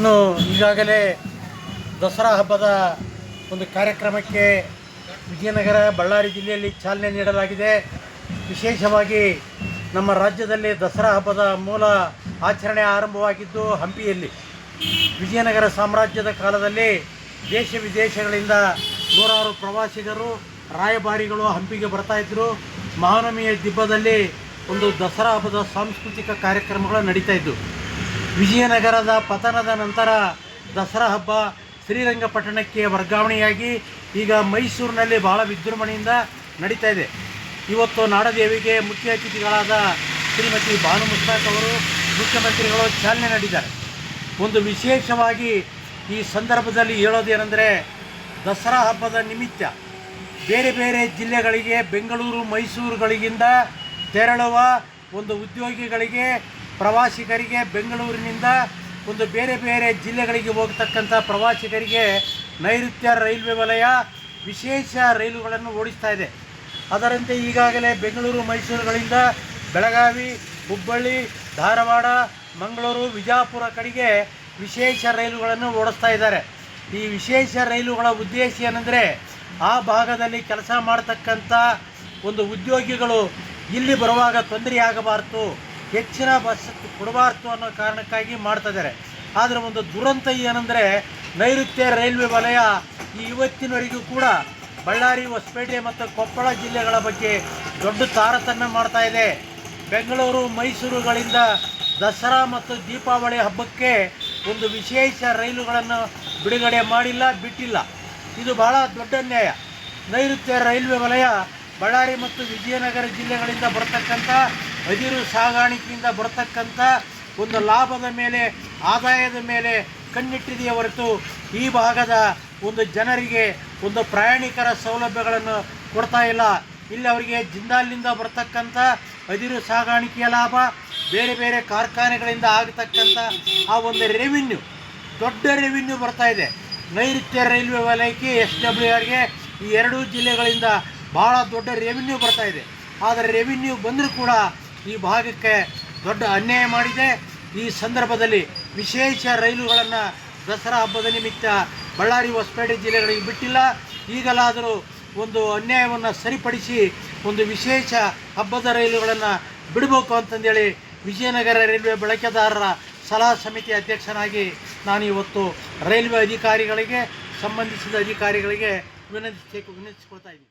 ಇನ್ನು ಈಗಾಗಲೇ ದಸರಾ ಹಬ್ಬದ ಒಂದು ಕಾರ್ಯಕ್ರಮಕ್ಕೆ ವಿಜಯನಗರ, ಬಳ್ಳಾರಿ ಜಿಲ್ಲೆಯಲ್ಲಿ ಚಾಲನೆ ನೀಡಲಾಗಿದೆ. ವಿಶೇಷವಾಗಿ ನಮ್ಮ ರಾಜ್ಯದಲ್ಲಿ ದಸರಾ ಹಬ್ಬದ ಮೂಲ ಆಚರಣೆ ಆರಂಭವಾಗಿದ್ದು ಹಂಪಿಯಲ್ಲಿ. ವಿಜಯನಗರ ಸಾಮ್ರಾಜ್ಯದ ಕಾಲದಲ್ಲಿ ದೇಶ ವಿದೇಶಗಳಿಂದ ನೂರಾರು ಪ್ರವಾಸಿಗರು, ರಾಯಭಾರಿಗಳು ಹಂಪಿಗೆ ಬರ್ತಾ ಇದ್ದರು ಮಹಾನವಮಿಯ ದಿಬ್ಬದಲ್ಲಿ ಒಂದು ದಸರಾ ಹಬ್ಬದ ಸಾಂಸ್ಕೃತಿಕ ಕಾರ್ಯಕ್ರಮಗಳು ನಡೀತಾ ಇದ್ದವು ವಿಜಯನಗರದ ಪತನದ ನಂತರ ದಸರಾ ಹಬ್ಬ ಶ್ರೀರಂಗಪಟ್ಟಣಕ್ಕೆ ವರ್ಗಾವಣೆಯಾಗಿ ಈಗ ಮೈಸೂರಿನಲ್ಲಿ ಬಹಳ ವಿಜೃಂಭಣೆಯಿಂದ ನಡೀತಾ ಇದೆ. ಇವತ್ತು ನಾಡದೇವಿಗೆ ಮುಖ್ಯ ಅತಿಥಿಗಳಾದ ಶ್ರೀಮತಿ ಭಾನು ಮುಸ್ತಾಕ್ ಅವರು, ಮುಖ್ಯಮಂತ್ರಿಗಳು ಚಾಲನೆ ನೀಡಿದ್ದಾರೆ. ಒಂದು ವಿಶೇಷವಾಗಿ ಈ ಸಂದರ್ಭದಲ್ಲಿ ಹೇಳೋದೇನೆಂದರೆ ದಸರಾ ಹಬ್ಬದ ನಿಮಿತ್ತ ಬೇರೆ ಬೇರೆ ಜಿಲ್ಲೆಗಳಿಗೆ, ಬೆಂಗಳೂರು ಮೈಸೂರುಗಳಿಗಿಂದ ತೆರಳುವ ಒಂದು ಉದ್ಯೋಗಿಗಳಿಗೆ ಪ್ರವಾಸಿಗರಿಗೆ ಬೆಂಗಳೂರಿನಿಂದ ಒಂದು ಬೇರೆ ಬೇರೆ ಜಿಲ್ಲೆಗಳಿಗೆ ಹೋಗ್ತಕ್ಕಂಥ ಪ್ರವಾಸಿಗರಿಗೆ ನೈಋತ್ಯ ರೈಲ್ವೆ ವಲಯ ವಿಶೇಷ ರೈಲುಗಳನ್ನು ಓಡಿಸ್ತಾ ಇದೆ. ಅದರಂತೆ ಈಗಾಗಲೇ ಬೆಂಗಳೂರು, ಮೈಸೂರುಗಳಿಂದ ಬೆಳಗಾವಿ, ಹುಬ್ಬಳ್ಳಿ, ಧಾರವಾಡ, ಮಂಗಳೂರು, ವಿಜಾಪುರ ಕಡೆಗೆ ವಿಶೇಷ ರೈಲುಗಳನ್ನು ಓಡಿಸ್ತಾ ಇದ್ದಾರೆ. ಈ ವಿಶೇಷ ರೈಲುಗಳ ಉದ್ದೇಶ ಏನಂದರೆ ಆ ಭಾಗದಲ್ಲಿ ಕೆಲಸ ಮಾಡತಕ್ಕಂಥ ಒಂದು ಉದ್ಯೋಗಿಗಳು ಇಲ್ಲಿ ಬರುವಾಗ ತೊಂದರೆಯಾಗಬಾರ್ದು. ಹೆಚ್ಚಿನ ಬಸ್ ಕೊಡಬಾರ್ದು ಅನ್ನೋ ಕಾರಣಕ್ಕಾಗಿ ಮಾಡ್ತಾ ಇದ್ದಾರೆ. ಆದರೆ ಒಂದು ದುರಂತ ಏನಂದರೆ ನೈಋತ್ಯ ರೈಲ್ವೆ ವಲಯ ಈ ಇವತ್ತಿನವರೆಗೂ ಕೂಡ ಬಳ್ಳಾರಿ, ಹೊಸಪೇಟೆ ಮತ್ತು ಕೊಪ್ಪಳ ಜಿಲ್ಲೆಗಳ ಬಗ್ಗೆ ದೊಡ್ಡ ತಾರತಮ್ಯ ಮಾಡ್ತಾ ಇದೆ. ಬೆಂಗಳೂರು, ಮೈಸೂರುಗಳಿಂದ ದಸರಾ ಮತ್ತು ದೀಪಾವಳಿ ಹಬ್ಬಕ್ಕೆ ಒಂದು ವಿಶೇಷ ರೈಲುಗಳನ್ನು ಬಿಡುಗಡೆ ಮಾಡಿಲ್ಲ, ಬಿಟ್ಟಿಲ್ಲ. ಇದು ಬಹಳ ದೊಡ್ಡ ಅನ್ಯಾಯ ನೈಋತ್ಯ ರೈಲ್ವೆ ವಲಯ ಬಳ್ಳಾರಿ ಮತ್ತು ವಿಜಯನಗರ ಜಿಲ್ಲೆಗಳಿಂದ ಬರ್ತಕ್ಕಂಥ ಅದಿರು ಸಾಗಾಣಿಕೆಯಿಂದ ಬರತಕ್ಕಂಥ ಒಂದು ಲಾಭದ ಮೇಲೆ, ಆದಾಯದ ಮೇಲೆ ಕಣ್ಣಿಟ್ಟಿದೆಯೇ ಹೊರತು ಈ ಭಾಗದ ಒಂದು ಜನರಿಗೆ ಒಂದು ಪ್ರಯಾಣಿಕರ ಸೌಲಭ್ಯಗಳನ್ನು ಕೊಡ್ತಾ ಇಲ್ಲ. ಇಲ್ಲಿ ಅವರಿಗೆ ಜಿಂದಾಲ್ನಿಂದ ಬರ್ತಕ್ಕಂಥ ಅದಿರು ಸಾಗಾಣಿಕೆಯ ಲಾಭ, ಬೇರೆ ಬೇರೆ ಕಾರ್ಖಾನೆಗಳಿಂದ ಆಗತಕ್ಕಂಥ ಆ ಒಂದು ರೆವಿನ್ಯೂ ದೊಡ್ಡ ರೆವಿನ್ಯೂ ಬರ್ತಾ ಇದೆ. ನೈಋತ್ಯ ರೈಲ್ವೆ ವಲಯಕ್ಕೆ ಎಸ್ ಡಬ್ಲ್ಯೂ ಆರ್ಗೆ ಈ ಎರಡೂ ಜಿಲ್ಲೆಗಳಿಂದ ಭಾಳ ದೊಡ್ಡ ರೆವಿನ್ಯೂ ಬರ್ತಾ ಇದೆ. ಆದರೆ ರೆವಿನ್ಯೂ ಬಂದರೂ ಕೂಡ ಈ ಭಾಗಕ್ಕೆ ದೊಡ್ಡ ಅನ್ಯಾಯ ಮಾಡಿದೆ. ಈ ಸಂದರ್ಭದಲ್ಲಿ ವಿಶೇಷ ರೈಲುಗಳನ್ನು ದಸರಾ ಹಬ್ಬದ ನಿಮಿತ್ತ ಬಳ್ಳಾರಿ ಹೊಸಪೇಟೆ ಜಿಲ್ಲೆಗಳಿಗೆ ಬಿಟ್ಟಿಲ್ಲ. ಈಗಲಾದರೂ ಒಂದು ಅನ್ಯಾಯವನ್ನು ಸರಿಪಡಿಸಿ ಒಂದು ವಿಶೇಷ ಹಬ್ಬದ ರೈಲುಗಳನ್ನು ಬಿಡಬೇಕು ಅಂತಂದೇಳಿ ವಿಜಯನಗರ ರೈಲ್ವೆ ಬಳಕೆದಾರರ ಸಲಹಾ ಸಮಿತಿ ಅಧ್ಯಕ್ಷನಾಗಿ ನಾನು ಇವತ್ತು ರೈಲ್ವೆ ಅಧಿಕಾರಿಗಳಿಗೆ, ಸಂಬಂಧಿಸಿದ ಅಧಿಕಾರಿಗಳಿಗೆ ವಿನಂತಿಸಿ ವಿನಂತಿಸ್ಕೊಳ್ತಾ ಇದ್ದೀನಿ.